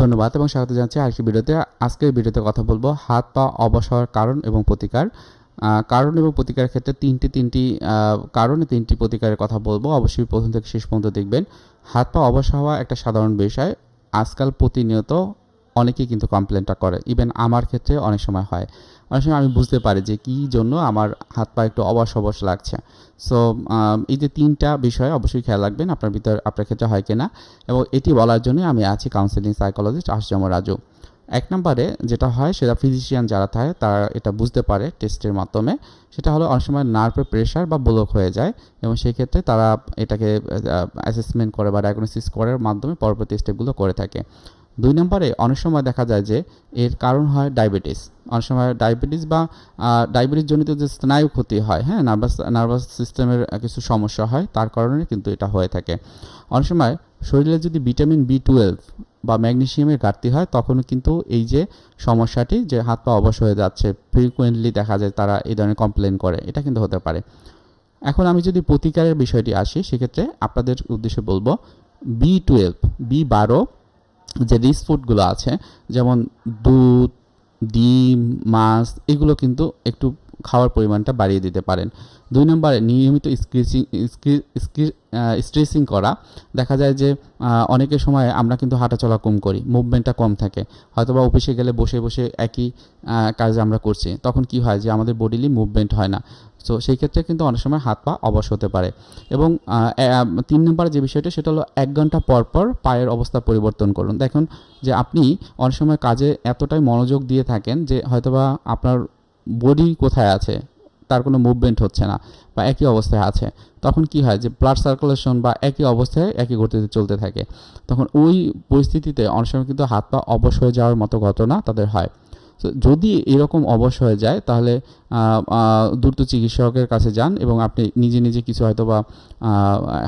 ধন্যবাদ এবং স্বাগত জানাচ্ছি আরেকটি ভিডিওতে। আজকের ভিডিওতে কথা বলব হাত, পা, অবসর কারণ এবং প্রতিকার। কারণ এবং প্রতিকারের ক্ষেত্রে তিনটি তিনটি কারণে তিনটি প্রতিকারের কথা বলব। অবশ্যই প্রথম থেকে শেষ পর্যন্ত দেখবেন। হাত, পা অবসর হওয়া একটা সাধারণ বিষয়। আজকাল প্রতিনিয়ত অনেকেই কিন্তু কমপ্লেনটা করে। ইভেন আমার ক্ষেত্রে অনেক সময় হয়। অনেক সময় আমি বুঝতে পারি যে কী জন্য আমার হাত পা একটু অবশ অবশ লাগছে। সো এই যে তিনটা বিষয় অবশ্যই খেয়াল রাখবেন আপনার ভিতর, আপনার ক্ষেত্রে হয় কিনা। এবং এটি বলার জন্য আমি আছি কাউন্সিলিং সাইকোলজিস্ট আশজাম রাজু। এক নম্বরে যেটা হয়, সেটা ফিজিশিয়ান যারা থাকে, তারা এটা বুঝতে পারে টেস্টের মাধ্যমে। সেটা হলো অনেক সময় নার্ভের প্রেশার বা ব্লক হয়ে যায়। এবং সেই ক্ষেত্রে তারা এটাকে অ্যাসেসমেন্ট করে বা ডায়াগনোসিস করার মাধ্যমে পরবর্তী স্টেপগুলো করে থাকে। দুই নম্বরে অনেক সময় দেখা যায় যে এর কারণ হয় ডায়াবেটিস। অনেক সময় ডায়াবেটিস বা ডায়াবেটিস জনিত যে স্নায়ু ক্ষতি হয় হ্যাঁ নার্ভাস নার্ভাস সিস্টেমের কিছু সমস্যা হয়, তার কারণে কিন্তু এটা হয়ে থাকে। অনেক সময় শরীরে যদি ভিটামিন বি টুয়েলভ বা ম্যাগনেসিয়ামের ঘাটতি হয়, তখনও কিন্তু এই যে সমস্যাটি যে হাত পা অবশ হয়ে যাচ্ছে ফ্রিকুয়েন্টলি দেখা যায় তারা এই ধরনের কমপ্লেন করে, এটা কিন্তু হতে পারে। এখন আমি যদি প্রতিকারের বিষয়টি আসি, সেক্ষেত্রে আপনাদের উদ্দেশ্যে বলব, বি টুয়েলভ, বি বারো যে রিচ ফুডগুলো আছে যেমন দুধ ডিম মাছ এগুলো কিন্তু একটু খাওয়ার পরিমাণটা বাড়িয়ে দিতে পারেন। দুই নম্বরে নিয়মিত স্ক্রিচিং স্ট্রেচিং করা। দেখা যায় যে অনেকের সময় আমরা কিন্তু হাঁটাচলা কম করি, মুভমেন্টটা কম থাকে। হয়তোবা অফিসে গেলে বসে বসে একই কাজ আমরা করছি। তখন কি হয় যে, আমাদের বডিলি মুভমেন্ট হয় না। সো, সেই ক্ষেত্রে কিন্তু অনেক সময় হাত পা অবশ হতে পারে। এবং তিন নম্বর যে বিষয়টা, সেটা হলো এক ঘণ্টা পর পর পায়ের অবস্থা পরিবর্তন করুন। দেখুন যে, আপনি অনেক সময় কাজে এতটাই মনোযোগ দিয়ে থাকেন যে, হয়তোবা আপনার বডি কোথায় আছে, তার কোনো মুভমেন্ট হচ্ছে না বা একই অবস্থায় আছে, তখন কি হয় যে ব্লাড সার্কুলেশন বা একই অবস্থায় একই গতিতে চলতে থাকে। তখন ওই পরিস্থিতিতে অনেক সময় কিন্তু হাত পা অবশ হয়ে যাওয়ার মতো ঘটনা তাদের হয়। তো যদি এরকম অবশ হয়ে যায়, তাহলে দ্রুত চিকিৎসকের কাছে যান এবং আপনি নিজে নিজে কিছু হয়তো বা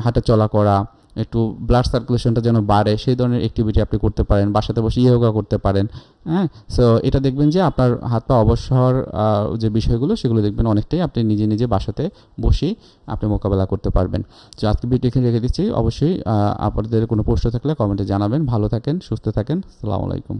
হাঁটা চলা করা একটু ব্লাড সার্কুলেশনটা যেন বাড়ে, সেই ধরনের অ্যাক্টিভিটি আপনি করতে পারেন, বাসাতে বসে ইয়োগা করতে পারেন হ্যাঁ? সো এটা দেখবেন যে আপনার হাত পা অবসর যে বিষয়গুলো, সেগুলো দেখবেন অনেকটাই আপনি নিজে নিজে বাসাতে বসেই আপনি মোকাবেলা করতে পারবেন। তো আজকে ভিডিও এখানে রেখে দিচ্ছি। অবশ্যই আপনাদের কোনো প্রশ্ন থাকলে কমেন্টে জানাবেন। ভালো থাকেন, সুস্থ থাকেন। সালামু আলাইকুম।